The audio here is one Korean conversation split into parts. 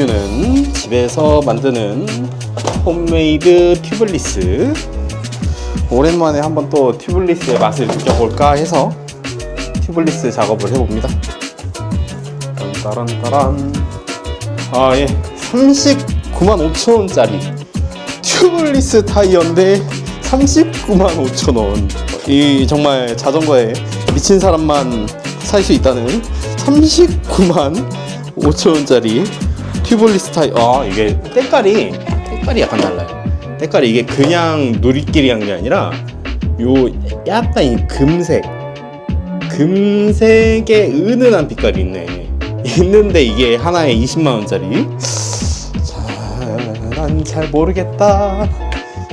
리뷰는 집에서 만드는 홈메이드 튜블리스. 오랜만에 한번 또 튜블리스의 맛을 느껴볼까 해서 튜블리스 작업을 해봅니다. 따란따란. 아예. 39만 5천원짜리 튜블리스 타이어인데 39만 5천원. 이 정말 자전거에 미친 사람만 살 수 있다는 39만 5천원짜리 튜블리 스 타이어 아 이게 때깔이 때깔이 약간 달라요. 때깔이 이게 그냥 누리끼리 한 게 아니라 요 약간 이 금색 금색의 은은한 빛깔이 있네. 있는데 이게 하나에 20만 원짜리. 난 잘 모르겠다.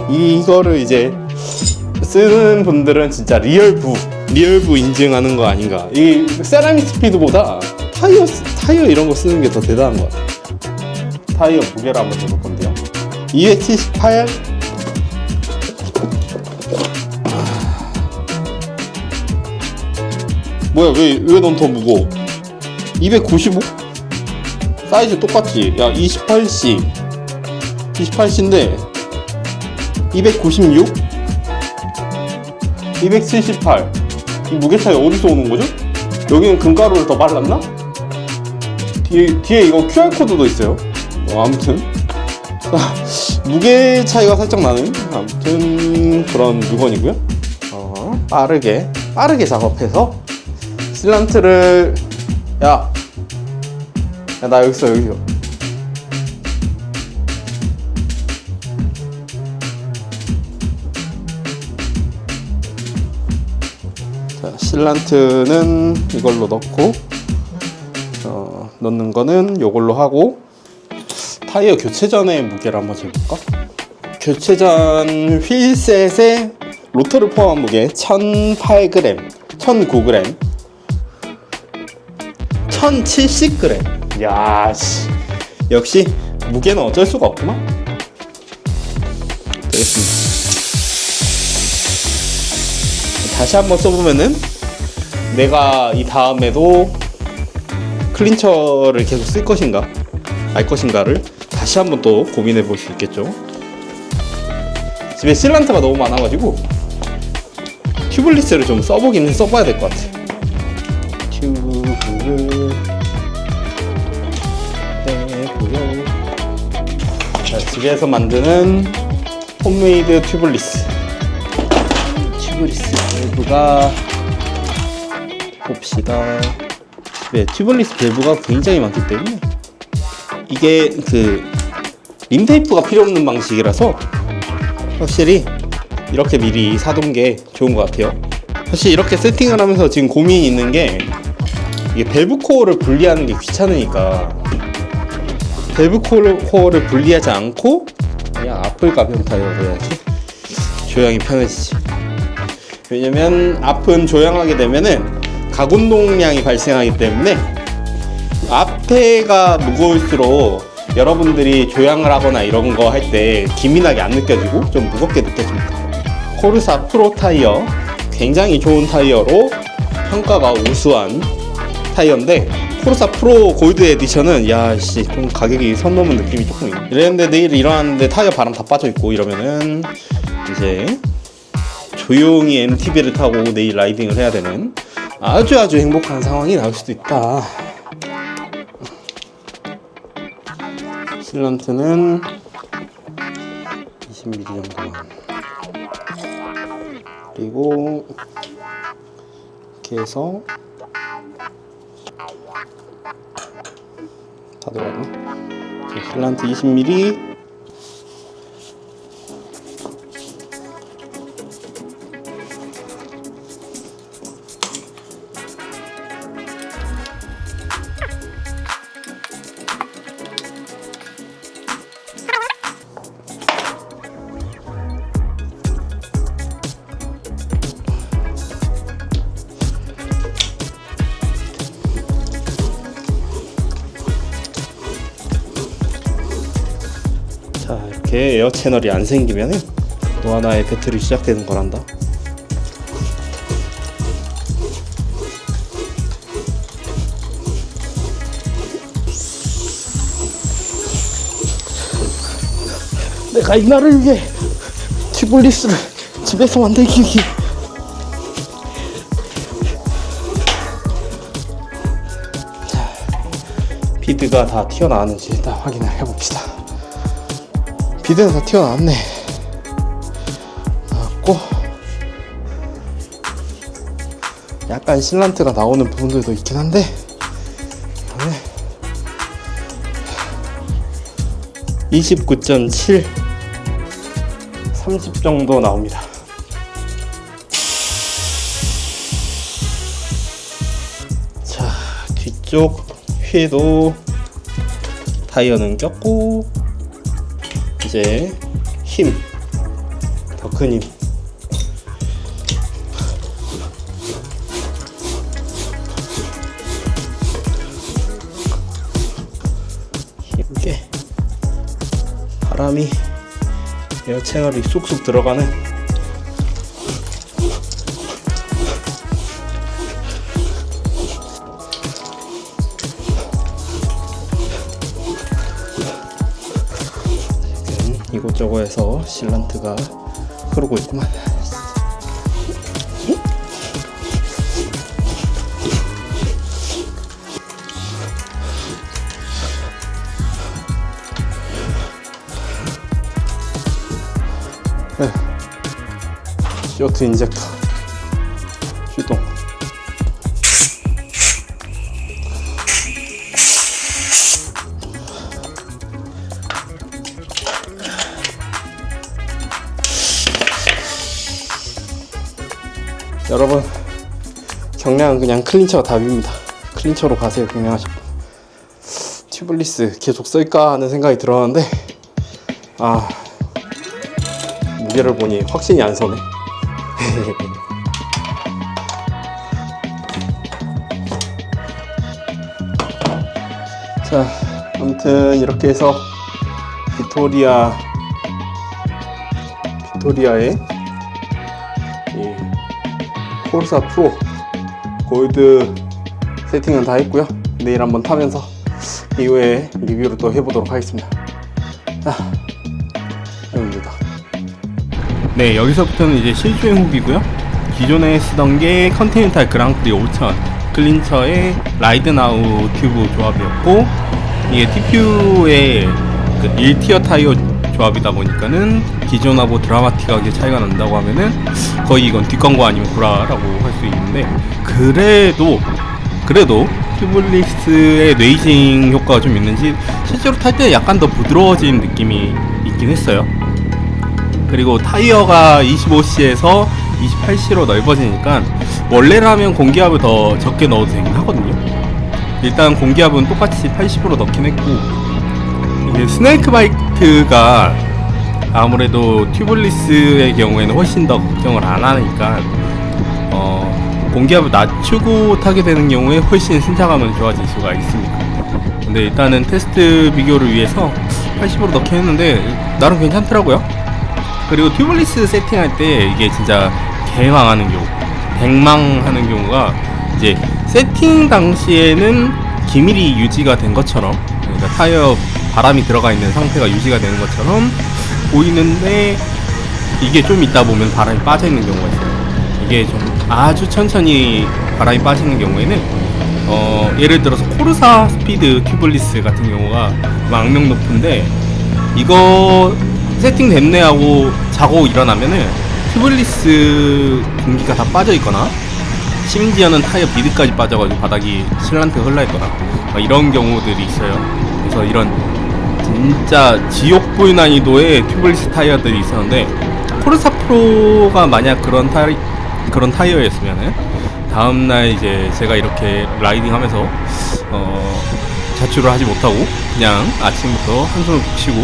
이거를 이제 쓰는 분들은 진짜 리얼부 리얼부 인증하는 거 아닌가. 이 세라믹 스피드보다 타이어 타이어 이런 거 쓰는 게 더 대단한 것 같아 타이어 무게를 한번 재볼 건데요 278 뭐야 왜 왜 넌 더 무거워 295 사이즈 똑같지 야 28C 28C인데 296 278. 이 무게 차이 어디서 오는 거죠? 여기는 금가루를 더 발랐나? 뒤에, 뒤에 이거 QR코드도 있어요. 뭐, 아무튼. 아, 무게 차이가 살짝 나는, 아무튼, 그런 물건이고요. 어, 빠르게, 빠르게 작업해서, 실란트를, 야, 야, 나 여기 있어, 여기 있어. 자, 실란트는 이걸로 넣고 어, 넣는 거는 이걸로 하고 타이어 교체 전에 무게를 한번 재볼까? 교체 전 휠셋에 로터를 포함한 무게 1008g, 1009g, 1070g. 야, 씨. 역시 무게는 어쩔 수가 없구만. 되겠습니다. 다시 한번 써보면은 내가 이 다음에도 클린처를 계속 쓸 것인가 말 것인가를 다시 한번 또 고민해 볼 수 있겠죠? 집에 실란트가 너무 많아가지고 튜블리스를 좀 써보기는 써봐야 될 것 같아. 튜브를 빼고요 자, 집에서 만드는 홈메이드 튜블리스. 튜블리스 밸브가 봅시다. 네, 튜블리스 밸브가 굉장히 많기 때문에 이게 그 림테이프가 필요 없는 방식이라서 확실히 이렇게 미리 사둔 게 좋은 것 같아요. 사실 이렇게 세팅을 하면서 지금 고민이 있는 게 이게 밸브 코어를 분리하는 게 귀찮으니까 밸브 코어를 분리하지 않고 그냥 앞을 가변 타이어로 해야지 조향이 편해지지. 왜냐면 앞은 조향하게 되면은 가군동량이 발생하기 때문에 앞에가 무거울수록 여러분들이 조향을 하거나 이런 거 할 때 기민하게 안 느껴지고 좀 무겁게 느껴집니다. 코르사 프로 타이어 굉장히 좋은 타이어로 평가가 우수한 타이어인데 코르사 프로 골드 에디션은 야씨 좀 가격이 선 넘은 느낌이 조금 있네. 이랬는데 내일 일어났는데 타이어 바람 다 빠져 있고 이러면은 이제 조용히 MTB를 타고 내일 라이딩을 해야 되는 아주 아주 행복한 상황이 나올 수도 있다. 실런트는 20mm 정도만. 그리고 이렇게 해서 다 들어갔네. 자, 실란트 20mm 이렇게 에어 채널이 안 생기면 또 하나의 배틀이 시작되는 거란다. 내가 이날을 위해 튜블리스를 집에서 만들기 위해 자, 비드가 다 튀어나왔는지 일단 확인을 해봅시다 비드는 다 튀어나왔네. 나왔고. 약간 실란트가 나오는 부분들도 있긴 한데. 그다음에. 29.7 30 정도 나옵니다. 자, 뒤쪽 휠도 타이어는 꼈고 이제 힘, 더 큰 힘. 힘게 바람이 에어 채널이 쑥쑥 들어가는 지금 이곳저곳에서 실란트가 흐르고 있구만. 쇼트 인젝터 여러분 경량은 그냥 클린처가 답입니다. 클린처로 가세요 경량하실 분. 튜블리스 계속 쓸까 하는 생각이 들었는데 아 무게를 보니 확신이 안 서네. 자, 아무튼 이렇게 해서 빅토리아 빅토리아의 이 코르사 프로 골드 세팅은 다 했고요. 내일 한번 타면서 이후에 리뷰를 또 해보도록 하겠습니다. 자, 여기입니다. 네, 여기서부터는 이제 실주행 후기고요. 기존에 쓰던 게 컨티넨탈 그랑프리 5000 클린처의 라이드나우 튜브 조합이었고 이게 TPU의 그 1티어 타이어 조합이다 보니까는 기존하고 드라마틱하게 차이가 난다고 하면은 거의 이건 뒷광고 아니면 구라라고 할 수 있는데 그래도 그래도 튜블리스의 뇌이징 효과가 좀 있는지 실제로 탈 때 약간 더 부드러워진 느낌이 있긴 했어요. 그리고 타이어가 25C에서 28C로 넓어지니까 원래라면 공기압을 더 적게 넣어도 되긴 하거든요. 일단 공기압은 똑같이 80으로 넣긴 했고 이게 스네이크 바이트가 아무래도 튜블리스의 경우에는 훨씬 더 걱정을 안 하니까 어, 공기압을 낮추고 타게 되는 경우에 훨씬 승차감은 좋아질 수가 있습니다. 근데 일단은 테스트 비교를 위해서 80으로 넣긴 했는데 나름 괜찮더라고요. 그리고 튜블리스 세팅할 때 이게 진짜 개망하는 경우, 백망하는 경우가 이제 세팅 당시에는 기밀이 유지가 된 것처럼, 그러니까 타이어 바람이 들어가 있는 상태가 유지가 되는 것처럼 보이는데 이게 좀 있다 보면 바람이 빠져 있는 경우가 있어요. 이게 좀 아주 천천히 바람이 빠지는 경우에는 어, 예를 들어서 코르사 스피드 튜블리스 같은 경우가 악명 높은데 이거 세팅 됐네 하고 자고 일어나면은 튜블리스 공기가 다 빠져 있거나 심지어는 타이어 비드까지 빠져가지고 바닥이 실란트 흘러 있거나 막 이런 경우들이 있어요. 그래서 이런 진짜 지옥불 난이도의 튜블리스 타이어들이 있었는데 코르사 프로가 만약 그런 타이 그런 타이어였으면은 다음날 이제 제가 이렇게 라이딩하면서 어 자출을 하지 못하고 그냥 아침부터 한숨을 푹 쉬고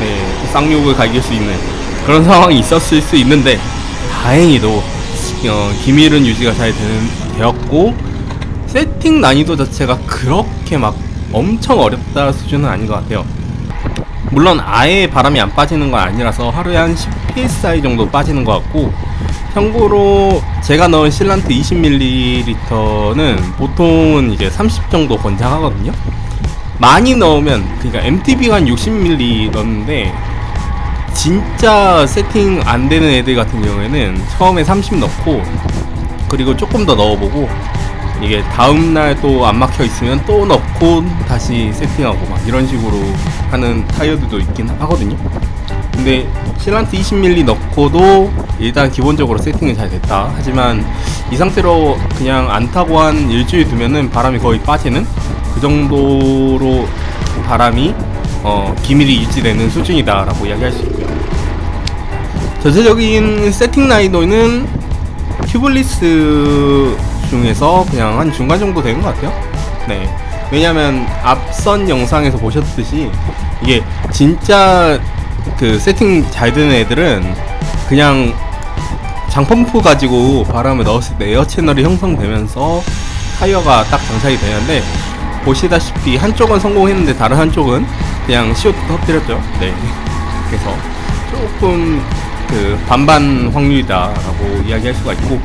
네, 쌍욕을 갈길 수 있는 그런 상황이 있었을 수 있는데 다행히도 어, 기밀은 유지가 잘 되는, 되었고 세팅 난이도 자체가 그렇게 막 엄청 어렵다 수준은 아닌 것 같아요. 물론 아예 바람이 안 빠지는 건 아니라서 하루에 한 10psi 정도 빠지는 것 같고 참고로 제가 넣은 실란트 20ml는 보통은 이제 30 정도 권장하거든요. 많이 넣으면 그러니까 MTB가 한 60mm 넣는데 진짜 세팅 안 되는 애들 같은 경우에는 처음에 30 넣고 그리고 조금 더 넣어보고 이게 다음날 또 안 막혀 있으면 또 넣고 다시 세팅하고 막 이런 식으로 하는 타이어들도 있긴 하거든요. 근데 실란트 20mm 넣고도 일단 기본적으로 세팅이 잘 됐다. 하지만 이 상태로 그냥 안 타고 한 일주일 두면은 바람이 거의 빠지는 그 정도로 바람이 어, 기밀이 유지되는 수준이다라고 이야기할 수 있고요. 전체적인 세팅 난이도는 튜블리스 중에서 그냥 한 중간 정도 되는 것 같아요. 네. 왜냐면 앞선 영상에서 보셨듯이 이게 진짜 그 세팅 잘 되는 애들은 그냥 장펌프 가지고 바람을 넣었을 때 에어 채널이 형성되면서 타이어가 딱 장착이 되는데 보시다시피 한쪽은 성공했는데 다른 한쪽은 그냥 CO2 터뜨렸죠. 네. 그래서 조금 그 반반 확률이다라고 이야기할 수가 있고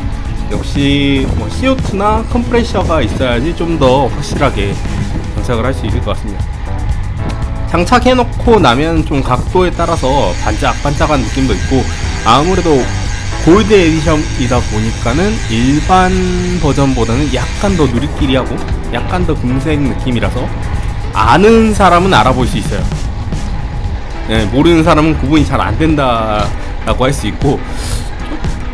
역시 뭐 CO2나 컴프레셔가 있어야지 좀 더 확실하게 장착을 할 수 있을 것 같습니다. 장착해놓고 나면 좀 각도에 따라서 반짝반짝한 느낌도 있고 아무래도 골드 에디션이다 보니까는 일반 버전보다는 약간 더 누리끼리하고 약간 더 금색 느낌이라서 아는 사람은 알아볼 수 있어요. 네, 모르는 사람은 구분이 잘 안 된다라고 할 수 있고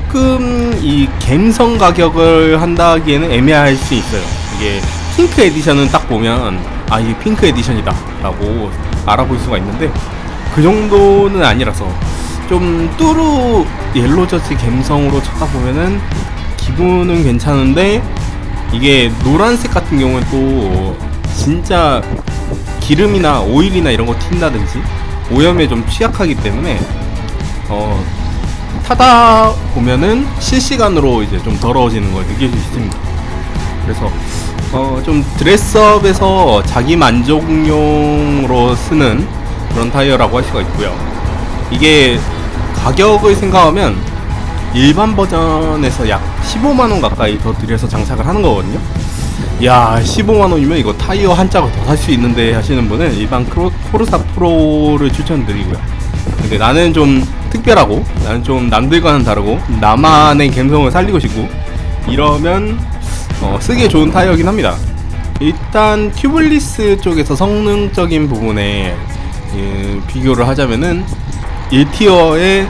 조금 이 갬성 가격을 한다기에는 애매할 수 있어요. 이게 핑크 에디션은 딱 보면 아 이게 핑크 에디션이다 라고 알아볼 수가 있는데 그 정도는 아니라서 좀 뚜루 옐로저지 갬성으로 쳐다보면은 기분은 괜찮은데 이게 노란색 같은 경우는 또 진짜 기름이나 오일이나 이런 거 튄다든지 오염에 좀 취약하기 때문에 어 타다 보면은 실시간으로 이제 좀 더러워지는 걸 느낄 수 있습니다. 그래서 어 좀 드레스업에서 자기 만족용으로 쓰는 그런 타이어라고 할 수가 있고요. 이게 가격을 생각하면 일반 버전에서 약 15만 원 가까이 더 들여서 장착을 하는 거거든요. 야, 15만 원이면 이거 타이어 한 짝을 더 살 수 있는데 하시는 분은 일반 크로, 코르사 프로를 추천드리고요. 근데 나는 좀 특별하고 나는 좀 남들과는 다르고 나만의 감성을 살리고 싶고 이러면 어, 쓰기에 좋은 타이어긴 합니다. 일단 튜블리스 쪽에서 성능적인 부분에 예, 비교를 하자면은 1티어의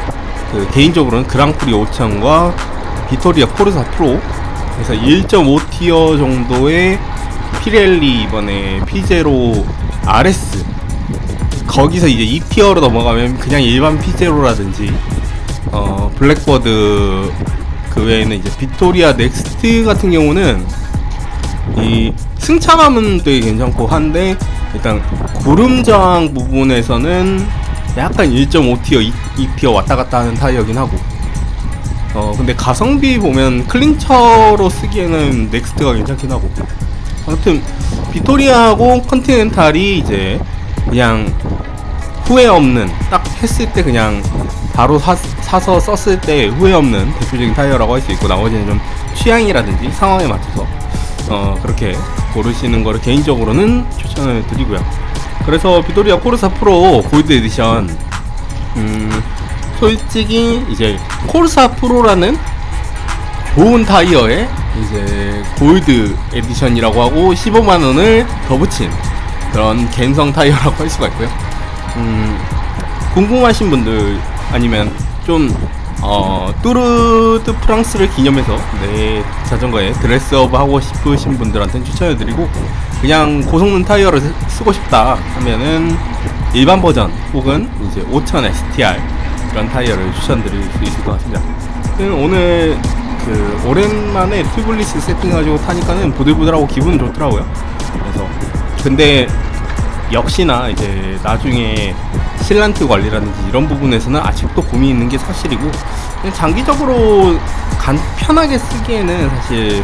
그 개인적으로는 그랑프리 5000과 비토리아 코르사 프로 그래서 1.5티어 정도의 피렐리 이번에 P0 RS 거기서 이제 2티어로 넘어가면 그냥 일반 P0라든지 어 블랙버드 그 외에는 이제 비토리아 넥스트 같은 경우는 이 승차감은 되게 괜찮고 한데 일단 구름 저항 부분에서는 약간 1.5티어, 2티어 왔다 갔다 하는 타이어긴 하고. 어 근데 가성비 보면 클린처로 쓰기에는 넥스트가 괜찮긴 하고. 아무튼 비토리아하고 컨티넨탈이 이제 그냥 후회 없는 딱 했을 때 그냥 바로 사, 사서 썼을 때 후회 없는 대표적인 타이어라고 할 수 있고 나머지는 좀 취향이라든지 상황에 맞춰서 어 그렇게 고르시는 거를 개인적으로는 추천을 드리고요. 그래서 비토리아 코르사 프로 골드 에디션 음 솔직히 이제 코르사 프로라는 좋은 타이어에 이제 골드 에디션이라고 하고 15만 원을 더 붙인 그런 갬성 타이어라고 할 수가 있고요. 음, 궁금하신 분들 아니면 좀 어, 뚜르드 프랑스를 기념해서 내 자전거에 드레스업 하고 싶으신 분들한테는 추천을 드리고 그냥 고성능 타이어를 쓰- 쓰고 싶다 하면은 일반 버전 혹은 이제 5000 STR 이런 타이어를 추천드릴 수 있을 것 같습니다. 저는 오늘 그 오랜만에 튜블리스 세팅해가지고 타니까는 부들부들하고 기분 좋더라고요. 그래서 근데 역시나 이제 나중에 실란트 관리라든지 이런 부분에서는 아직도 고민이 있는 게 사실이고 장기적으로 간편하게 쓰기에는 사실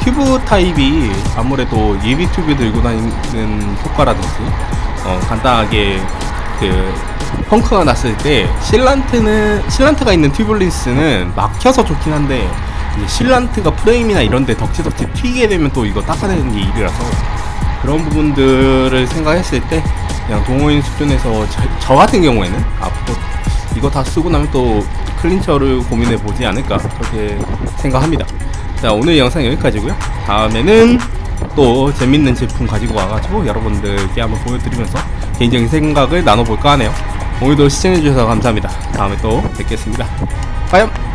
튜브 타입이 아무래도 예비 튜브 들고 다니는 효과라든지 어, 간단하게 그 펑크가 났을 때 실란트는 실란트가 있는 튜블리스는 막혀서 좋긴 한데 실란트가 프레임이나 이런데 덕지덕지 튀게 되면 또 이거 닦아내는 게 일이라서 그런 부분들을 생각했을 때 그냥 동호인 수준에서 저, 저 같은 경우에는 앞으로 이거 다 쓰고 나면 또 클린처를 고민해 보지 않을까 그렇게 생각합니다. 자 오늘 영상 여기까지고요. 다음에는 또 재밌는 제품 가지고 와가지고 여러분들께 한번 보여드리면서 개인적인 생각을 나눠볼까 하네요. 오늘도 시청해주셔서 감사합니다. 다음에 또 뵙겠습니다. 빠염!